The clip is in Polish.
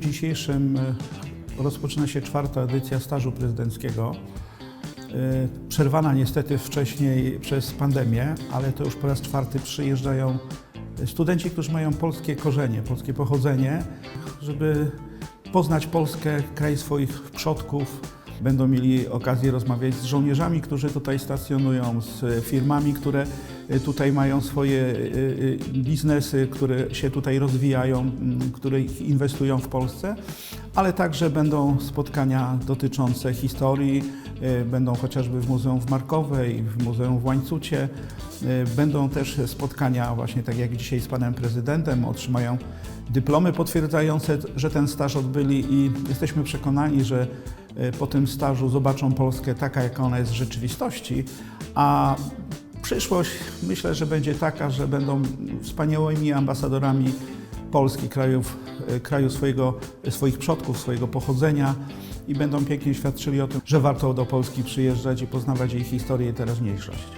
dzisiejszym e, rozpoczyna się czwarta edycja stażu prezydenckiego. E, Przerwana niestety wcześniej przez pandemię, ale to już po raz czwarty przyjeżdżają studenci, którzy mają polskie korzenie, polskie pochodzenie, żeby poznać Polskę, kraj swoich przodków. Będą mieli okazję rozmawiać z żołnierzami, którzy tutaj stacjonują, z firmami, które tutaj mają swoje y, y, biznesy, które się tutaj rozwijają, mm, które inwestują w Polsce, ale także będą spotkania dotyczące historii, y, będą chociażby w Muzeum w Markowej, w Muzeum w Łańcucie. Y, Będą też spotkania właśnie tak jak dzisiaj z panem prezydentem, otrzymają dyplomy potwierdzające, że ten staż odbyli i jesteśmy przekonani, że y, po tym stażu zobaczą Polskę taka, jaka ona jest w rzeczywistości, a przyszłość myślę, że będzie taka, że będą wspaniałymi ambasadorami Polski, krajów, y, kraju swojego, swoich przodków, swojego pochodzenia i będą pięknie świadczyli o tym, że warto do Polski przyjeżdżać i poznawać jej historię i teraźniejszość.